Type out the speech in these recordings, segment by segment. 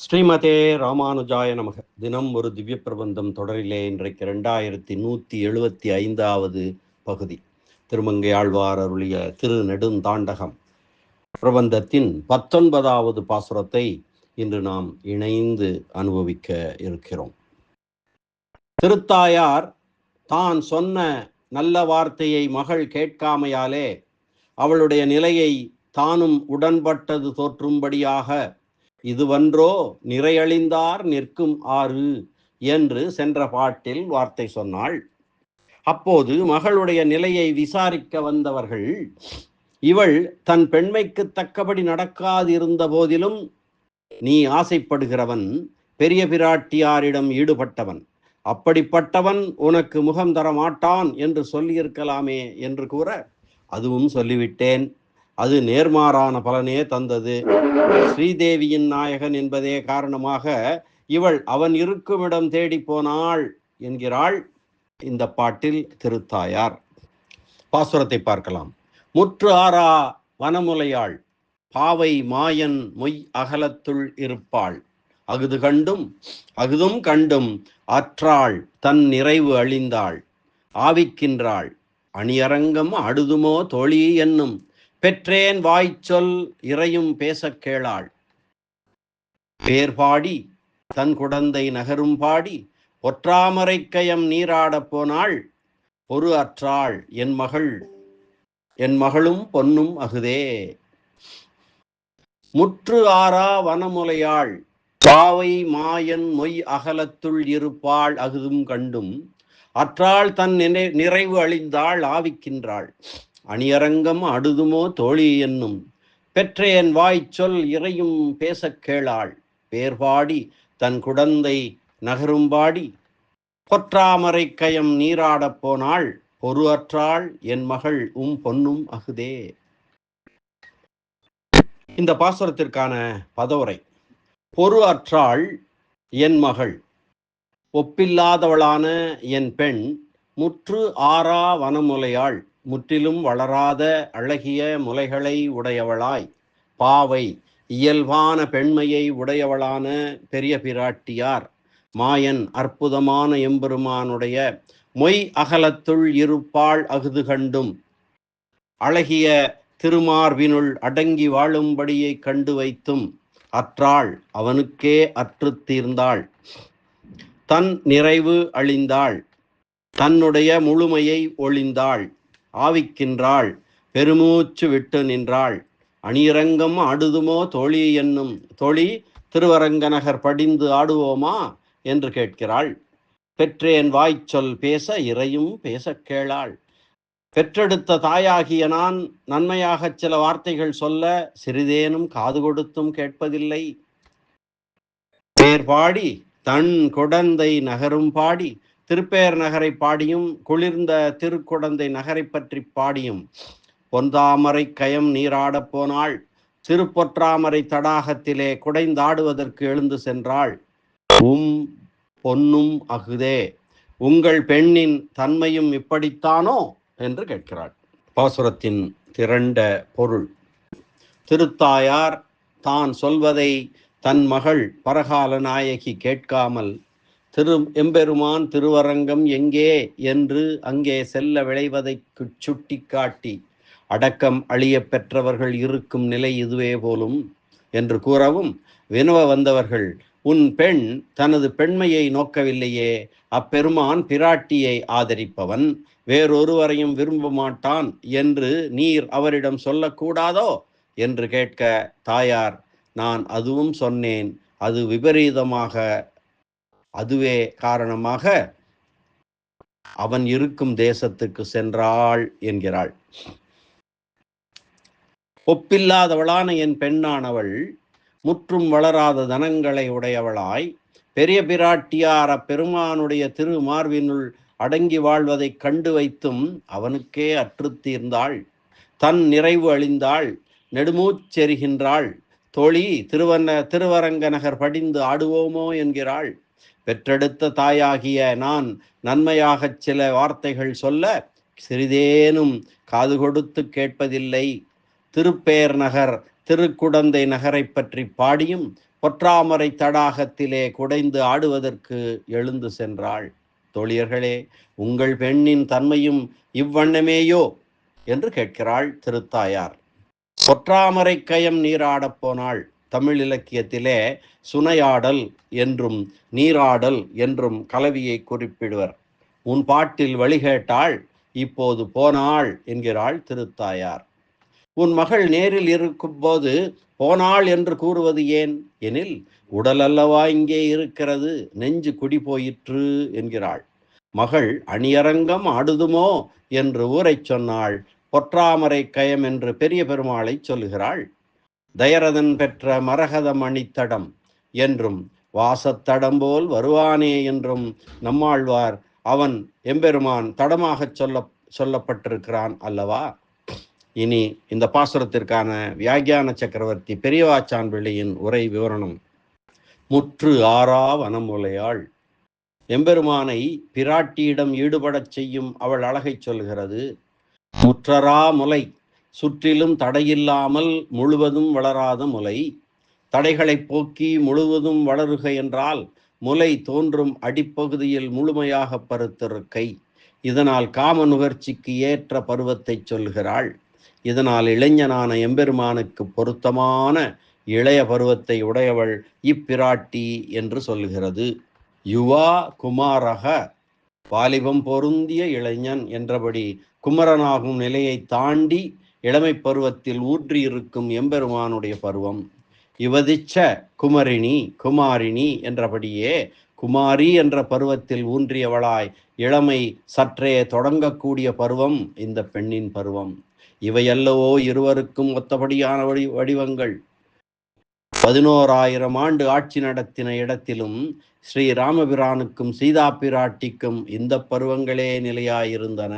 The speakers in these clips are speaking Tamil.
ஸ்ரீமதே ராமானுஜாய நமக. தினம் ஒரு திவ்ய பிரபந்தம் தொடரிலே இன்றைக்கு ரெண்டாயிரத்தி நூற்றி எழுபத்தி ஐந்தாவது பகுதி. திருமங்கை ஆழ்வார் அருளிய திரு நெடுந்தாண்டகம். பிரபந்தத்தின் பத்தொன்பதாவது பாசுரத்தை இன்று நாம் இணைந்து அனுபவிக்க இருக்கிறோம். திருத்தாயார் தான் சொன்ன நல்ல வார்த்தையை மகள் கேட்காமையாலே அவளுடைய நிலையை தானும் உடன்பட்டது தோற்றும்படியாக இதுவன்றோ நிறையழிந்தார் நிற்கும் ஆறு என்று சென்ற பாட்டில் வார்த்தை சொன்னாள். அப்போது மகளுடைய நிலையை விசாரிக்க வந்தவர்கள் இவள் தன் பெண்மைக்கு தக்கபடி நடக்காதிருந்த போதிலும் நீ ஆசைப்படுகிறவன் பெரிய பிராட்டியாரிடம் ஈடுபட்டவன். அப்படிப்பட்டவன் உனக்கு முகம் தர மாட்டான் என்று சொல்லியிருக்கலாமே என்று கூற அதுவும் சொல்லிவிட்டேன். அது நேர்மாறான பலனே தந்தது. ஸ்ரீதேவியின் நாயகன் என்பதே காரணமாக இவள் அவன் இருக்குமிடம் தேடி போனாள் என்கிறாள் இந்த பாட்டில் திருத்தாயார். பாசுரத்தை பார்க்கலாம். முற்று ஆறா வனமுலையாள் பாவை மாயன் மொய் அகலத்துள் இருப்பாள். அகுது கண்டும் அகுதும் கண்டும் அற்றாள் தன் நிறைவு அழிந்தாள். ஆவிக்கின்றாள் அணியரங்கம் அடுதுமோ தோழி என்னும் பெற்றேன் வாய்ச்சொல் இறையும் பேசக் கேளாள். பேர் பாடி தன் குடந்தை நகரும் பாடி ஒற்றாமரைக்கயம் நீராடப் போனாள் பொறு அற்றாள் என் மகள் என் மகளும் பொன்னும் அகுதே. முற்று ஆறா வனமுலையாள் பாவை மாயன் மொய் அகலத்துள் இருப்பாள் அகுதும் கண்டும் அற்றாள் தன் நினை நிறைவு அழிந்தாள் ஆவிக்கின்றாள். அணியரங்கம் அடுதுமோ தோழி என்னும். பெற்றேன் வாய் சொல் இறையும் பேசக் கேளாள். பேர்பாடி தன் குடந்தை நகரும்பாடி பொற்றாமரை கயம் நீராடப் போனாள். பொறு அற்றாள். என் மகள் உம் பொன்னும் அகுதே. இந்த பாசுரத்திற்கான பதவுரை. பொறு அற்றாள் என் மகள். ஒப்பில்லாதவளான என் பெண். முற்று ஆறா வனமுலையாள். முற்றிலும் வளராத அழகிய முலைகளை உடையவளாய். பாவை இயல்பான பெண்மையை உடையவளான பெரிய பிராட்டியார். மாயன் அற்புதமான எம்பெருமானுடைய மொய் அகலத்துள் இருப்பாள் அகுது கண்டும். அழகிய திருமார்பினுள் அடங்கி வாழும்படியை கண்டு வைத்தும் அற்றாள் அவனுக்கே அற்று தீர்ந்தாள். தன் நிறைவு அழிந்தாள். தன்னுடைய முழுமையை ஒளிந்தாள் ஆவிக்கின்றாள் பெருமூச்சு விட்டு நின்றாள். அணியரங்கம் ஆடுதுமோ தோழி என்னும் தோழி திருவரங்க நகர் படிந்து ஆடுவோமா? என்று கேட்கிறாள். பெற்றேன் வாய்ச்சொல் பேச இறையும் பேசக் கேளாள். பெற்றெடுத்த தாயாகிய நான் நன்மையாகச் சில வார்த்தைகள் சொல்ல சிறிதேனும் காது கொடுத்தும் கேட்பதில்லை. பேர் பாடி தன் குடந்தை நகரும் பாடி திருப்பேர் நகரை பாடியும் குளிர்ந்த திருக்குடந்தை நகரை பற்றி பாடியும் பொந்தாமரை கயம் நீராடப் போனாள் திருப்பொற்றாமரை தடாகத்திலே குடைந்தாடுவதற்கு எழுந்து சென்றாள். உம் பொன்னும் அகுதே உங்கள் பெண்ணின் தன்மையும் இப்படித்தானோ? என்று கேட்கிறாள். பாசுரத்தின் திரண்ட பொருள். திருத்தாயார் தான் சொல்வதை தன் மகள் பரகால நாயகி கேட்காமல் திரு எம்பெருமான் திருவரங்கம் எங்கே என்று அங்கே செல்ல விளைவதை சுட்டி காட்டி அடக்கம் அழிய பெற்றவர்கள் இருக்கும் நிலை இதுவே போலும் என்று கூறவும் வினவ வந்தவர்கள் உன் பெண் தனது பெண்மையை நோக்கவில்லையே அப்பெருமான் பிராட்டியை ஆதரிப்பவன் வேறொருவரையும் விரும்ப மாட்டான் என்று நீர் அவரிடம் சொல்லக்கூடாதோ என்று கேட்க தாயார் நான் அதுவும் சொன்னேன் அது விபரீதமாக அதுவே காரணமாக அவன் இருக்கும் தேசத்துக்கு சென்றாள் என்கிறாள். ஒப்பில்லாதவளான என் பெண்ணானவள் முற்றும் வளராத தனங்களை உடையவளாய் பெரிய பிராட்டியார பெருமானுடைய திரு மார்பினுள் அடங்கி வாழ்வதை கண்டு வைத்தும் அவனுக்கே அற்றுத்தீர்ந்தாள் தன் நிறைவு அழிந்தாள் நெடுமூச்செறிகின்றாள் தோழி திருவன திருவரங்க நகர் படிந்து ஆடுவோமோ என்கிறாள். பெற்றெடுத்த தாயாகிய நான் நன்மையாகச் சில வார்த்தைகள் சொல்ல சிறிதேனும் காது கொடுத்து கேட்பதில்லை. திருப்பேர் நகர் திருக்குடந்தை நகரை பற்றி பாடியும் பொற்றாமரை தடாகத்திலே குடைந்து ஆடுவதற்கு எழுந்து சென்றாள். தோழியர்களே உங்கள் பெண்ணின் தன்மையும் இவ்வண்ணமேயோ? என்று கேட்கிறாள் திருத்தாயார். பொற்றாமரை கயம் நீராடப் போனாள். தமிழ் இலக்கியத்திலே சுனையாடல் என்றும் நீராடல் என்றும் கலவியை குறிப்பிடுவர். உன் பாட்டில் வழிகேட்டாள் இப்போது போனாள் என்கிறாள் திருத்தாயார். உன் மகள் நேரில் இருக்கும்போது போனாள் என்று கூறுவது ஏன்? எனில் உடல் அல்லவா இங்கே இருக்கிறது? நெஞ்சு குடி போயிற்று என்கிறாள். மகள் அணியரங்கம் ஆடுதுமோ? என்று ஊரைச் சொன்னாள். பொற்றாமரை கயம் என்று பெரிய பெருமாளை சொல்லுகிறாள். தயரதன் பெற்ற மரகத மணித்தடம் என்றும் வாசத்தடம் போல் வருவானே என்றும் நம்மாழ்வார் அவன் எம்பெருமான் தடமாகச் சொல்ல சொல்லப்பட்டிருக்கிறான் அல்லவா? இனி இந்த பாசுரத்திற்கான வியாகியான சக்கரவர்த்தி பெரியவாச்சான் பிள்ளையின் உரை விவரணம். முற்று ஆறா வனமுலையாள். எம்பெருமானை பிராட்டியிடம் ஈடுபடச் செய்யும் அவள் அழகை சொல்கிறது. முற்றரா முலை சுற்றிலும் தடையில்லாமல் முழுவதும் வளராத முலை. தடைகளை போக்கி முழுவதும் வளருக என்றால் முலை தோன்றும் அடிப்பகுதியில் முழுமையாக பருத்திருக்கை. இதனால் காம நுகர்ச்சிக்கு ஏற்ற பருவத்தை சொல்கிறாள். இதனால் இளைஞனான எம்பெருமானுக்கு பொருத்தமான இளைய பருவத்தை உடையவள் இப்பிராட்டி என்று சொல்கிறது. யுவா குமாரக வாலிபம் பொருந்திய இளைஞன் என்றபடி குமரனாகும் நிலையை தாண்டி இளமை பருவத்தில் ஊற்றியிருக்கும் எம்பெருமானுடைய பருவம். இவதிச்ச குமரிணி குமாரிணி என்றபடியே குமாரி என்ற பருவத்தில் ஊன்றியவளாய் இளமை சற்றே தொடங்கக்கூடிய பருவம் இந்த பெண்ணின் பருவம். இவையல்லவோ இருவருக்கும் ஒத்தபடியான வடி வடிவங்கள். பதினோராயிரம் ஆண்டு ஆட்சி நடத்தின இடத்திலும் ஸ்ரீ ராமபிரானுக்கும் சீதா பிராட்டிக்கும் இந்த பருவங்களே நிலையாயிருந்தன.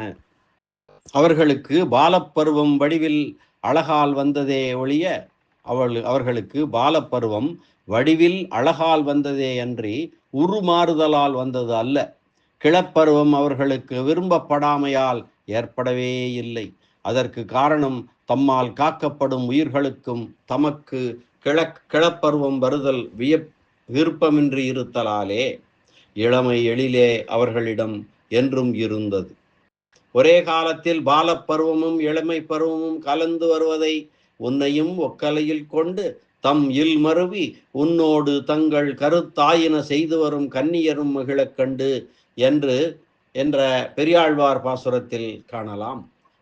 அவர்களுக்கு பாலப்பருவம் வடிவில் அழகால் வந்ததே ஒழிய அவள் அவர்களுக்கு பாலப்பருவம் வடிவில் அழகால் வந்ததே அன்றி உருமாறுதலால் வந்தது அல்ல. கிளப்பருவம் அவர்களுக்கு விரும்பப்படாமையால் ஏற்படவே இல்லை. அதற்கு காரணம் தம்மால் காக்கப்படும் உயிர்களுக்கும் தமக்கு கிழக் கிளப்பருவம் வருதல் வியப் விருப்பமின்றி இருத்தலாலே இளமை எழிலே அவர்களிடம் என்றும் இருந்தது. ஒரே காலத்தில் பாலப்பருவமும் இளமை பருவமும் கலந்து வருவதை உன்னையும் ஒக்கலையில் கொண்டு தம் இல் மருவி உன்னோடு தங்கள் கருத்தாயின செய்து வரும் கன்னியரும் மகிழக் கண்டு என்று என்ற பெரியாழ்வார் பாசுரத்தில் காணலாம்.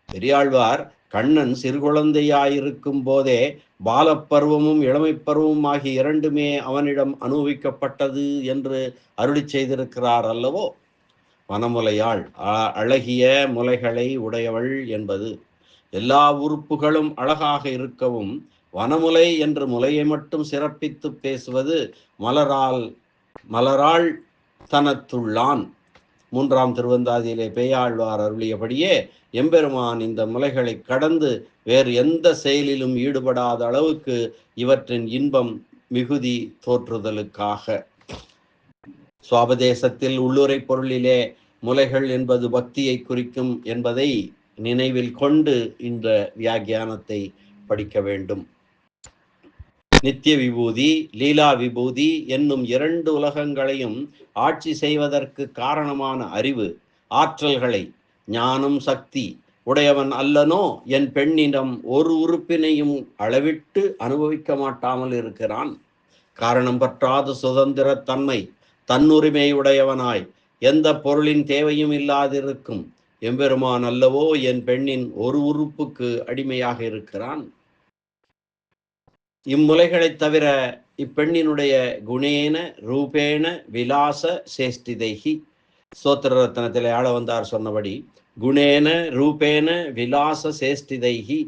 பெரியாழ்வார் கண்ணன் சிறுகுழந்தையாயிருக்கும் போதே பாலப்பருவமும் இளமைப்பருவமும் ஆகிய இரண்டுமே அவனிடம் அனுபவிக்கப்பட்டது என்று அருளி செய்திருக்கிறார் அல்லவோ? வனமுலையாள் அழகிய முலைகளை உடையவள் என்பது எல்லா உறுப்புகளும் அழகாக இருக்கவும் வனமுலை என்று முலையை மட்டும் சிறப்பித்து பேசுவது மலரால் மலராள் தனத்துள்ளான். மூன்றாம் திருவந்தாதியிலே பெயாழ்வார் அருளியபடியே எம்பெருமான் இந்த முலைகளை கடந்து வேறு எந்த செயலிலும் ஈடுபடாத அளவுக்கு இவற்றின் இன்பம் மிகுதி தோற்றுதலுக்காக. சுவாபதேசத்தில் உள்ளுரை பொருளிலே முலைகள் என்பது பக்தியை குறிக்கும் என்பதை நினைவில் கொண்டு இந்த வியாக்கியானத்தை படிக்க வேண்டும். நித்திய விபூதி லீலா விபூதி என்னும் இரண்டு உலகங்களையும் ஆட்சி செய்வதற்கு காரணமான அறிவு ஆற்றல்களை ஞானம் சக்தி உடையவன் அல்லனோ என் பெண்ணிடம் ஒரு உறுப்பினையும் அளவிட்டு அனுபவிக்க மாட்டாமல் இருக்கிறான். காரணம் பற்றாத சுதந்திர தன்னுரிமையுடையவனாய். எந்த பொருளின் தேவையும் இல்லாதிருக்கும். எம்பெருமான் அல்லவோ என் பெண்ணின் ஒரு உறுப்புக்கு அடிமையாக இருக்கிறான். இம்முலைகளைத் தவிர இப்பெண்ணினுடைய குணேன ரூபேண விலாச சேஷ்டிதைகி. சோத்திர ரத்னத்திலே ஆள வந்தார் சொன்னபடி குணேன ரூபேன விலாச சேஷ்டிதைகி.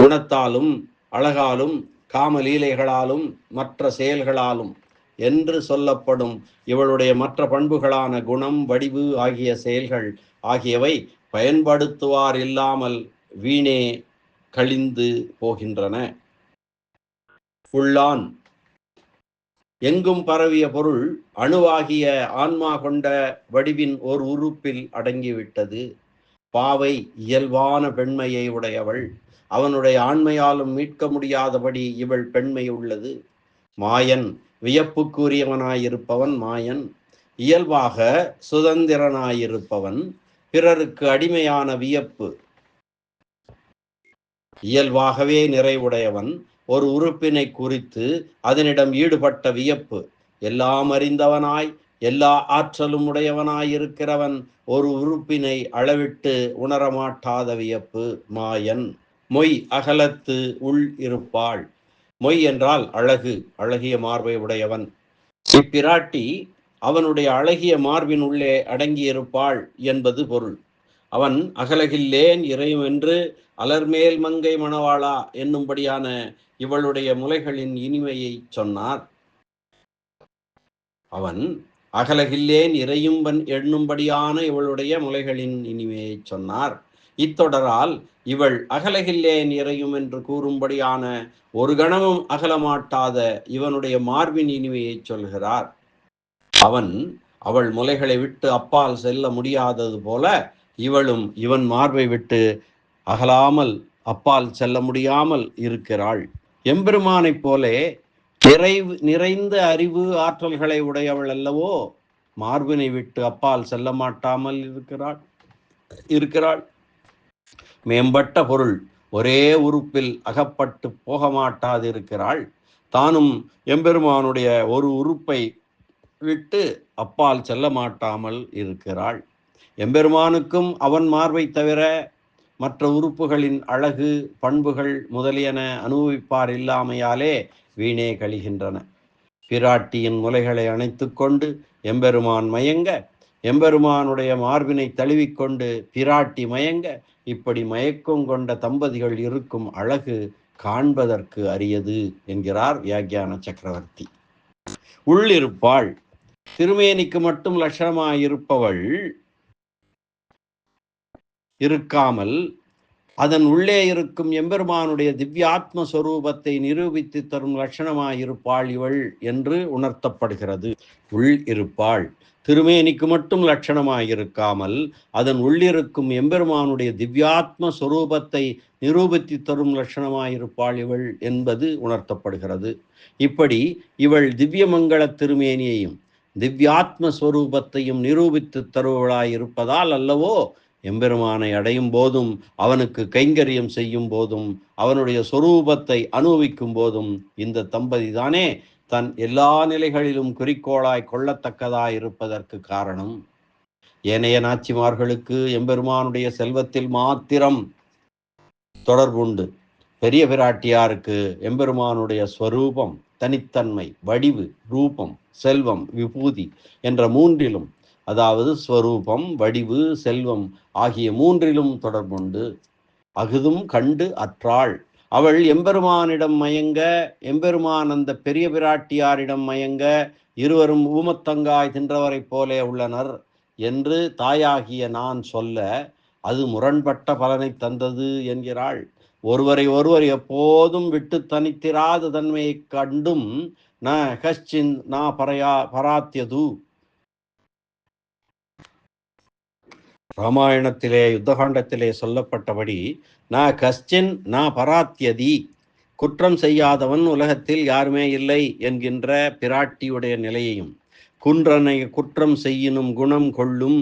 குணத்தாலும் அழகாலும் காமலீலைகளாலும் மற்ற செயல்களாலும் என்று சொல்லப்படும் இவளுடைய மற்ற பண்புகளான குணம் வடிவு ஆகிய செயல்கள் ஆகியவை பயன்படுத்துவார் இல்லாமல் வீணே கழிந்து போகின்றன. உள்ளான். எங்கும் பரவிய பொருள் அணுவாகிய ஆன்மா கொண்ட வடிவின் ஒரு உறுப்பில் அடங்கிவிட்டது. பாவை இயல்பான பெண்மையை உடையவள். அவனுடைய ஆண்மையாலும் மீட்க முடியாதபடி இவள் பெண்மை உள்ளது. மாயன் வியப்புக்குரியவனாயிருப்பவன் மாயன் இயல்பாக சுதந்திரனாயிருப்பவன் பிறருக்கு அடிமையான வியப்பு. இயல்பாகவே நிறைவுடையவன் ஒரு உறுப்பினை குறித்து அதனிடம் ஈடுபட்ட வியப்பு. எல்லாம் அறிந்தவனாய் எல்லா ஆற்றலும் உடையவனாயிருக்கிறவன் ஒரு உறுப்பினை அளவிட்டு உணரமாட்டாத வியப்பு. மாயன் மொய் அகலத்து உள் இருப்பாள். மொய் என்றால் அழகு அழகிய மார்பை உடையவன். இப்பிராட்டி அவனுடைய அழகிய மார்பின் உள்ளே அடங்கியிருப்பாள் என்பது பொருள். அவன் அகலகில்லேன் இறையும் என்று அலர்மேல் மங்கை மணவாளா என்னும்படியான இவளுடைய முலைகளின் இனிமையை சொன்னார். அவன் அகலகில்லேன் இறையும்பன் எண்ணும்படியான இவளுடைய முலைகளின் இனிமையை சொன்னார். இத்தொடரால் இவள் அகலகில்லேன் இறையும் என்று கூறும்படியான ஒரு கணமும் அகலமாட்டாத இவனுடைய மார்பின் இனிமையை சொல்கிறார். அவன் அவள் முலைகளை விட்டு அப்பால் செல்ல முடியாதது போல இவளும் இவன் மார்பை விட்டு அகலாமல் அப்பால் செல்ல முடியாமல் இருக்கிறாள். எம்பெருமானைப் போலே நிறைவு நிறைந்த அறிவு ஆற்றல்களை உடையவள் அல்லவோ மார்பினை விட்டு அப்பால் செல்ல மாட்டாமல் இருக்கிறாள் இருக்கிறாள். மேம்பட்ட பொருள் ஒரே உறுப்பில் அகப்பட்டு போக மாட்டாதிருக்கிறாள் தானும் எம்பெருமானுடைய ஒரு உறுப்பை விட்டு அப்பால் செல்ல மாட்டாமல் இருக்கிறாள். எம்பெருமானுக்கும் அவன் மார்பை தவிர மற்ற உறுப்புகளின் அழகு பண்புகள் முதலியன அனுபவிப்பார் இல்லாமையாலே வீணே கழிகின்றன. பிராட்டியின் முலைகளை அணைத்து கொண்டு எம்பெருமான் மயங்க எம்பெருமானுடைய மார்பினை தழுவிக்கொண்டு பிராட்டி மயங்க இப்படி மயக்கம் கொண்ட தம்பதிகள் இருக்கும் அழகு காண்பதற்கு அரியது என்கிறார் வியாக்கியான சக்கரவர்த்தி. உள்ளிருப்பாள். திருமேனிக்கு மட்டும் லட்சணமாயிருப்பவள். இருக்காமல் அதன் உள்ளே இருக்கும் எம்பெருமானுடைய திவ்யாத்ம ஸ்வரூபத்தை நிரூபித்து தரும் லட்சணமாயிருப்பாள் இவள் என்று உணர்த்தப்படுகிறது. உள் இருப்பாள். திருமேனிக்கு மட்டும் லட்சணமாயிருக்காமல் அதன் உள்ளிருக்கும் எம்பெருமானுடைய திவ்யாத்ம ஸ்வரூபத்தை நிரூபித்து தரும் லட்சணமாயிருப்பாள் இவள் என்பது உணர்த்தப்படுகிறது. இப்படி இவள் திவ்யமங்கள திருமேனியையும் திவ்யாத்ம ஸ்வரூபத்தையும் நிரூபித்து தருவளாயிருப்பதால் அல்லவோ எம்பெருமானை அடையும் போதும் அவனுக்கு கைங்கரியம் செய்யும் போதும் அவனுடைய சொரூபத்தை அனுபவிக்கும் போதும் இந்த தம்பதி தானே தன் எல்லா நிலைகளிலும் குறிக்கோளாய் கொள்ளத்தக்கதாய் இருப்பதற்கு காரணம். ஏனைய நாச்சிமார்களுக்கு எம்பெருமானுடைய செல்வத்தில் மாத்திரம் தொடர்புண்டு பெரிய பிராட்டியாருக்கு எம்பெருமானுடைய ஸ்வரூபம் தனித்தன்மை வடிவு ரூபம் செல்வம் விபூதி என்ற மூன்றிலும் அதாவது ஸ்வரூபம் வடிவு செல்வம் ஆகிய மூன்றிலும் தொடர்புண்டு. அகுதும் கண்டு அற்றாள். அவள் எம்பெருமானிடம் மயங்க எம்பெருமான் அந்த பெரிய பிராட்டியாரிடம் மயங்க இருவரும் ஊமத்தங்காய் தின்றவரைப் போலே உள்ளனர் என்று தாயாகிய நான் சொல்ல அது முரண்பட்ட பலனை தந்தது என்கிறாள். ஒருவரை ஒருவர் எப்போதும் விட்டு தனித்திராத தன்மையைக் கண்டும் ந கஷ்டின் நா பரையா பராத்தியது. ராமாயணத்திலே யுத்தகாண்டத்திலே சொல்லப்பட்டபடி நான் கஸ்டின் நான் பராத்தியதி குற்றம் செய்யாதவன் உலகத்தில் யாருமே இல்லை என்கின்ற பிராட்டியுடைய நிலையையும் குன்றனை குற்றம் செய்யினும் குணம் கொள்ளும்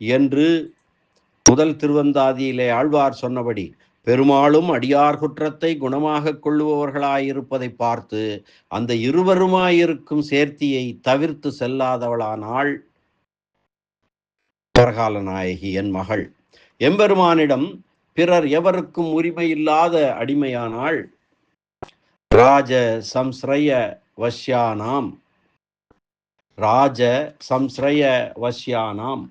என்று முதல் திருவந்தாதியிலே ஆழ்வார் சொன்னபடி பெருமாளும் அடியார் குற்றத்தை குணமாக கொள்ளுபவர்களாயிருப்பதை பார்த்து அந்த இருவருமாயிருக்கும் சேர்த்தியை தவிர்த்து செல்லாதவளானாள் பரகால நாயகி என் மகள். எம்பெருமானிடம் பிறர் எவருக்கும் உரிமை இல்லாத அடிமையானாள் ராஜ சம்ஸ்ரய வஷ்யானாம். ராஜ சம்ஸ்ரய வஷ்யானாம்.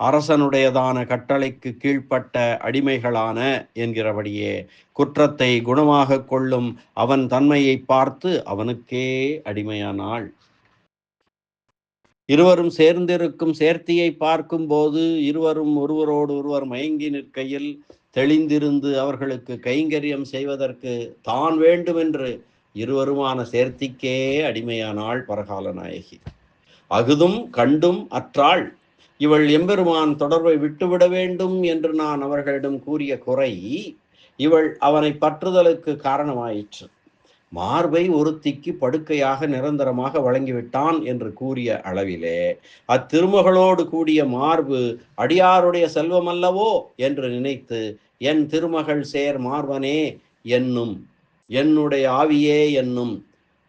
அரசனுடையதான கட்டளைக்கு கீழ்ப்பட்ட அடிமைகளான என்கிறபடியே குற்றத்தை குணமாக கொள்ளும் அவன் தன்மையை பார்த்து அவனுக்கே அடிமையானாள். இருவரும் சேர்ந்திருக்கும் சேர்த்தியை பார்க்கும்போது இருவரும் ஒருவரோடு ஒருவர் மயங்கி நிற்கையில் தெளிந்திருந்து அவர்களுக்கு கைங்கரியம் செய்வதற்கு தான் வேண்டுமென்று இருவருமான சேர்த்திக்கே அடிமையானாள் பரகால நாயகி. அகுதும் கண்டும் அற்றாள் இவள் எம்பெருமான் தொடர்பை விட்டுவிட வேண்டும் என்று நான் அவர்களிடம் கூறிய குறை இவள் அவனை பற்றுதலுக்கு காரணமாயிற்று. மார்பை ஒருத்திக்கு படுக்கையாக நிரந்தரமாக வழங்கிவிட்டான் என்று கூறிய அளவிலே அத்திருமகளோடு கூடிய மார்பு அடியாருடைய செல்வமல்லவோ என்று நினைத்து என் திருமகள் சேர் மார்பனே என்னும் என்னுடைய ஆவியே என்னும்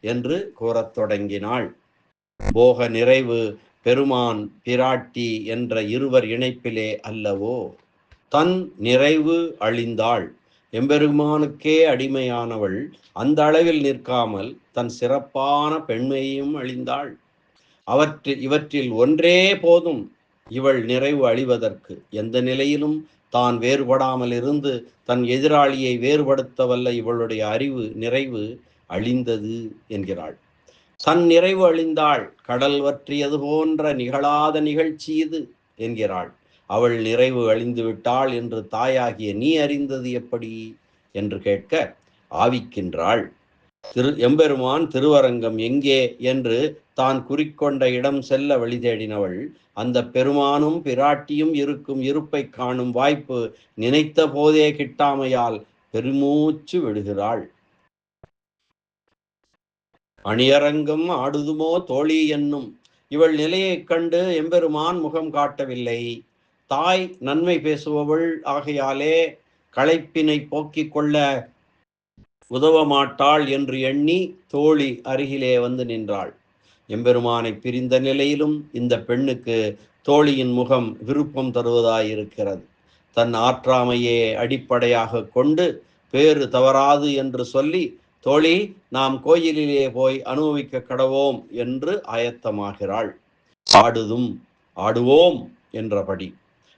என்று கூறத் தொடங்கினாள். போக நிறைவு பெருமான் பிராட்டி என்ற இருவர் இணைப்பிலே அல்லவோ தன் நிறைவு அழிந்தாள். எம்பெருமானுக்கே அடிமையானவள் அந்த அளவில் நிற்காமல் தன் சிறப்பான பெண்மையையும் அழிந்தாள். அவற்றில் இவற்றில் ஒன்றே போதும் இவள் நிறைவு அழிவதற்கு. எந்த நிலையிலும் தான் வேறுபடாமல் இருந்து தன் எதிராளியை வேறுபடுத்த வல்ல இவளுடைய அறிவு நிறைவு அழிந்தது என்கிறாள். தன் நிறைவு அழிந்தாள். கடல் வற்றியது போன்ற நிகழாத நிகழ்ச்சி இது என்கிறாள். அவள் நிறைவு அழிந்து விட்டாள் என்று தாயாகிய நீ அறிந்தது எப்படி? என்று கேட்க ஆவிக்கின்றாள். திரு எம்பெருமான் திருவரங்கம் எங்கே? என்று தான் குறிக்கொண்ட இடம் செல்ல வழி தேடினவள் அந்த பெருமானும் பிராட்டியும் இருக்கும் இருப்பை காணும் வாய்ப்பு நினைத்த போதே கிட்டாமையால் பெருமூச்சு விடுகிறாள். அணியரங்கம் ஆடுதுமோ தோழி என்னும் இவள் நிலையைக் கண்டு எம்பெருமான் முகம் காட்டவில்லை. தாய் நன்மை பேசுபவள் ஆகையாலே களைப்பினை போக்கிக் கொள்ள உதவ மாட்டாள் என்று எண்ணி தோழி அருகிலே வந்து நின்றாள். எம்பெருமானை பிரிந்த நிலையிலும் இந்த பெண்ணுக்கு தோழியின் முகம் விருப்பம் தருவதாயிருக்கிறது. தன் ஆற்றாமையே அடிப்படையாக கொண்டு பேறு தவறாது என்று சொல்லி தோழி நாம் கோயிலிலே போய் அனுபவிக்க கடவோம் என்று ஆயத்தமாகிறாள். ஆடுதும் ஆடுவோம் என்றபடி.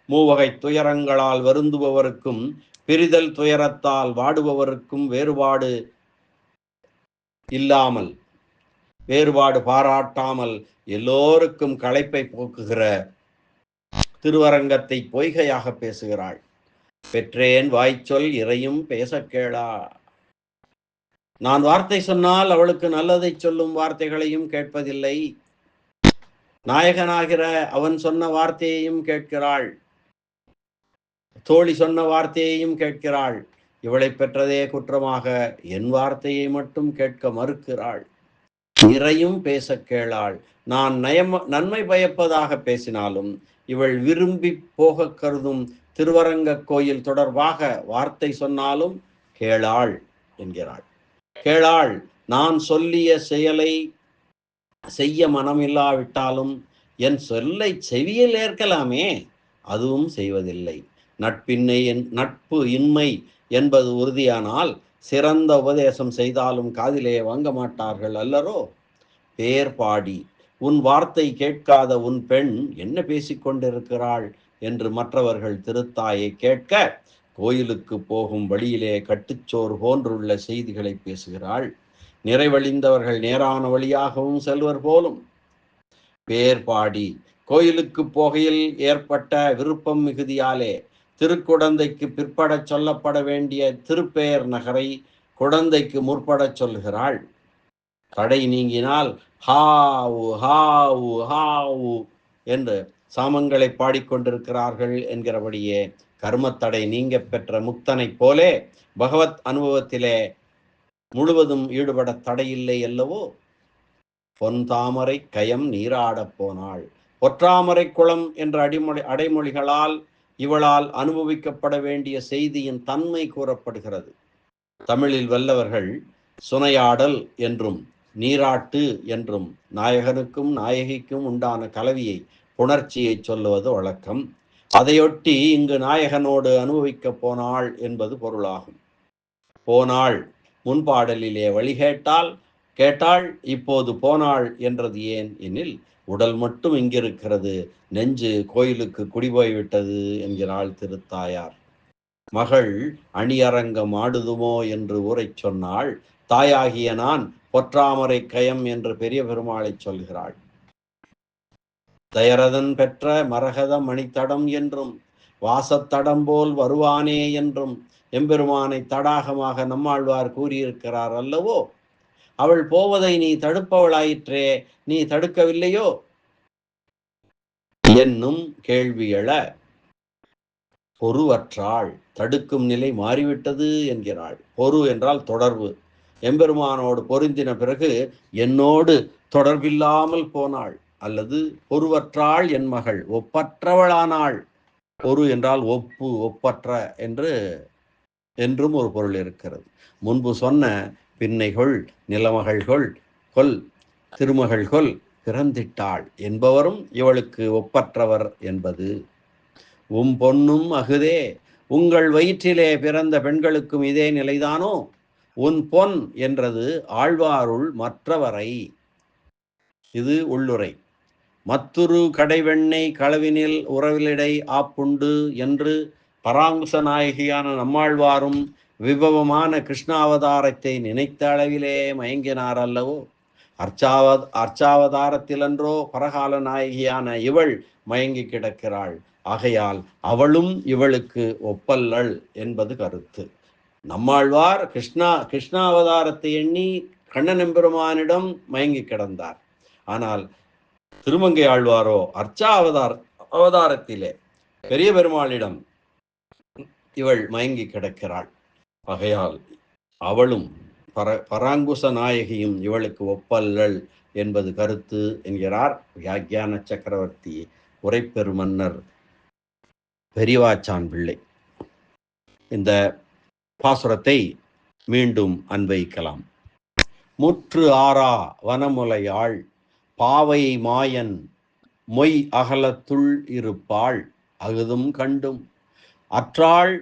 மூவகை துயரங்களால் வருந்துபவருக்கும் பிரிதல் துயரத்தால் வாடுபவருக்கும் வேறுபாடு இல்லாமல் வேறுபாடு பாராட்டாமல் எல்லோருக்கும் களைப்பை போக்குகிற திருவரங்கத்தை பொய்கையாக பேசுகிறாள். பெற்றேன் வாய்ச்சொல் இறையும் பேச கேளா. நான் வார்த்தை சொன்னால் அவளுக்கு நல்லதை சொல்லும் வார்த்தைகளையும் கேட்பதில்லை. நாயகனாகிற அவன் சொன்ன வார்த்தையையும் கேட்கிறாள். தோழி சொன்ன வார்த்தையையும் கேட்கிறாள். இவளை பெற்றதே குற்றமாக என் வார்த்தையை மட்டும் கேட்க மறுக்கிறாள். இறையும் பேச கேளாள். நான் நயம் நன்மை பயப்பதாக பேசினாலும் இவள் விரும்பி போக கருதும் திருவரங்க கோயில் தொடர்பாக வார்த்தை சொன்னாலும் கேளாள் என்கிறாள். கேளாள் நான் சொல்லிய செயலை செய்ய மனமில்லாவிட்டாலும் என் சொல்லை செவியில் ஏற்கலாமே அதுவும் செய்வதில்லை. நட்பின்மை நட்பு இன்மை என்பது உறுதியானால் சிறந்த உபதேசம் செய்தாலும் காதிலே வாங்க மாட்டார்கள் அல்லரோ பேர் பாடி உன் வார்த்தை கேட்காத உன் பெண் என்ன பேசிக்கொண்டிருக்கிறாள் என்று மற்றவர்கள் திருத்தாயை கேட்க கோயிலுக்கு போகும் வழியிலே கட்டுச்சோர் போன்றுள்ள செய்திகளை பேசுகிறாள். நிறைவழிந்தவர்கள் நேரான வழியாகவும் செல்வர் போலும். பேர் பாடி கோயிலுக்கு போகையில் ஏற்பட்ட விருப்பம் மிகுதியாலே திருக்குடந்தைக்கு பிற்படச் சொல்லப்பட வேண்டிய திருப்பெயர் நகரை குழந்தைக்கு முற்படச் சொல்கிறாள் தடை நீங்கினால் ஹாவு ஹாவு ஹாவு என்று சாமங்களை பாடிக்கொண்டிருக்கிறார்கள் என்கிறபடியே கர்மத்தடை நீங்க பெற்ற முக்தனைப் போலே பகவத் அனுபவத்திலே முழுவதும் ஈடுபட தடையில்லை அல்லவோ? பொன் தாமரை கயம் நீராடப் போனாள். பொற்றாமரை குளம் என்ற அடிமொழி அடைமொழிகளால் இவளால் அனுபவிக்கப்பட வேண்டிய செய்தியின் தன்மை கூறப்படுகிறது. தமிழில் வல்லவர்கள் சுனையாடல் என்றும் நீராட்டு என்றும் நாயகனுக்கும் நாயகிக்கும் உண்டான கலவியை புணர்ச்சியை சொல்லுவது வழக்கம். அதையொட்டி இங்கு நாயகனோடு அனுபவிக்க போனாள் என்பது பொருளாகும். போனாள் முன்பாடலிலே வழி கேட்டால் கேட்டாள் இப்போது போனாள் என்றது ஏன் எனில் உடல் மட்டும் இங்கிருக்கிறது. நெஞ்சு கோயிலுக்கு குடிபோய்விட்டது என்கிறாள் திருத்தாயார். மகள் அணியரங்கம் ஆடுதுமோ என்று ஊரைச் சொன்னாள். தாயாகிய நான் பொற்றாமரை கயம் என்று பெரிய பெருமாளை சொல்கிறாள். தயரதன் பெற்ற மரகத மணித்தடம் என்றும் வாசத்தடம் போல் வருவானே என்றும் எம்பெருமானை தடாகமாக நம்மாழ்வார் கூறியிருக்கிறார் அல்லவோ? அவள் போவதை நீ தடுப்பவளாயிற்றே நீ தடுக்கவில்லையோ? என்னும் கேள்வி எழ பொறுவற்றாள் தடுக்கும் நிலை மாறிவிட்டது என்கிறாள். பொறு என்றால் தொடர்பு. எம்பெருமானோடு பொருந்தின பிறகு என்னோடு தொடர்பில்லாமல் போனாள். அல்லது பொருவற்றாள் என் மகள் ஒப்பற்றவளானாள். பொறு என்றால் ஒப்பு ஒப்பற்ற என்று என்றும் ஒரு பொருள் இருக்கிறது. முன்பு சொன்ன பின்னைகொள் நிலமகள்கொள் கொல் திருமகள்கொள் பிறந்திட்டாள் என்பவரும் இவளுக்கு ஒப்பற்றவர் என்பது. உம் பொன்னும் அகுதே உங்கள் வயிற்றிலே பிறந்த பெண்களுக்கும் இதே நிலைதானோ? உன் பொன் என்றது ஆழ்வாருள் மற்றவரை. இது உள்ளுரை. மத்துரு கடைவெண்ணெய் களவினில் உறவிலிடை ஆப்புண்டு என்று பராங்குச நாயகியான நம்மாழ்வாரும் விபவமான கிருஷ்ணாவதாரத்தை நினைத்த அளவிலே மயங்கினார் அல்லவோ? அர்ச்சாவ அர்ச்சாவதாரத்திலன்றோ பரகால நாயகியான இவள் மயங்கி கிடக்கிறாள். ஆகையால் அவளும் இவளுக்கு ஒப்பல்லள் என்பது கருத்து. நம்மாழ்வார் கிருஷ்ணா கிருஷ்ணாவதாரத்தை எண்ணி கண்ணனம்பெருமானிடம் மயங்கி கிடந்தார். ஆனால் திருமங்கை ஆழ்வாரோ அர்ச்சா அவதார் அவதாரத்திலே பெரிய பெருமாளிடம் இவள் மயங்கி கிடக்கிறாள். ஆகையால் அவளும் பர பராங்குச நாயகியும் இவளுக்கு ஒப்பல்லள் என்பது கருத்து என்கிறார் வியாக்கியான சக்கரவர்த்தி உரைப்பெரு மன்னர் பெரிவாச்சான் பிள்ளை. இந்த பாசுரத்தை மீண்டும் அன்வைக்கலாம் முற்று ஆறா வனமுலையாள் பாவை மாயன் மொய் அகலத்துள் இருப்பாள் அகுதும் கண்டும் அற்றாள்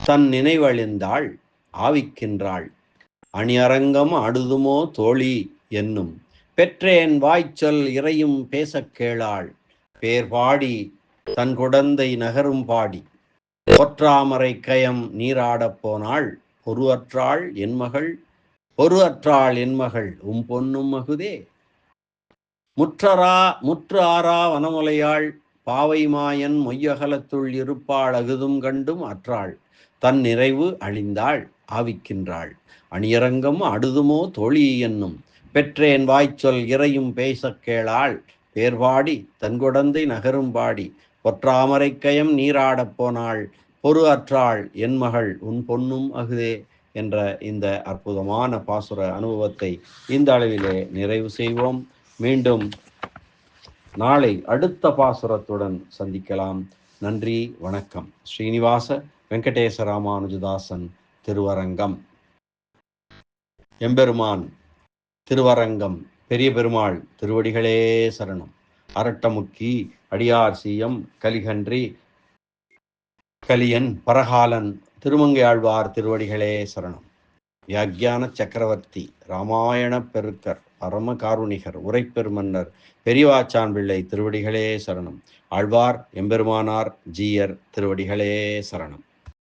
தன் நினைவழிந்தாள் ஆவிக்கின்றாள். அணியரங்கம் அடுதுமோ தோழி என்னும். பெற்றேன் வாய்ச்சொல் இறையும் பேசக் கேளாள். பேர் பாடி தன் குடந்தை நகரும் பாடி. பொற்றாமரை கயம் நீராடப் போனாள். பொறுவற்றாள் என் மகள். பொறுவற்றாள் என் மகள். உம் பொன்னும் மகுதே. முற்றரா முற்று ஆறா வனமுலையாள். பாவை மாயன் மொய்யகலத்துள் இருப்பாள். அகுதும் கண்டும் அற்றாள் தன் நிறைவு அழிந்தாள். ஆவிக்கின்றாள். அணியரங்கம் அடுதுமோ தோழி என்னும். பெற்றேன் வாய்ச்சொல் இறையும் பேசக் கேளாள். பேர்பாடி தன்குடந்தை நகரும் பாடி. பொற்றாமரை கயம் நீராடப் போனாள். பொறு அற்றாள் என் மகள் உன் பொன்னும் அகுதே என்ற இந்த அற்புதமான பாசுர அனுபவத்தை இந்த அளவிலே நிறைவு செய்வோம். மீண்டும் நாளை அடுத்த பாசுரத்துடன் சந்திக்கலாம். நன்றி வணக்கம். ஸ்ரீனிவாச வெங்கடேச ராமானுஜதாசன் திருவரங்கம். எம்பெருமான் திருவரங்கம் பெரிய பெருமாள் திருவடிகளே சரணம். அரட்டமுக்கி அடியார் சீயம் கலிகன்றி கலியன் பரகாலன் திருமங்கையாழ்வார் திருவடிகளே சரணம். வியாக்கியான சக்கரவர்த்தி ராமாயண பெருக்கர் பரம காருணிகர் உரைப்பெருமன்னர் பெரியவாச்சான் பிள்ளை திருவடிகளே சரணம். ஆழ்வார் எம்பெருமானார் ஜீயர் திருவடிகளே சரணம்.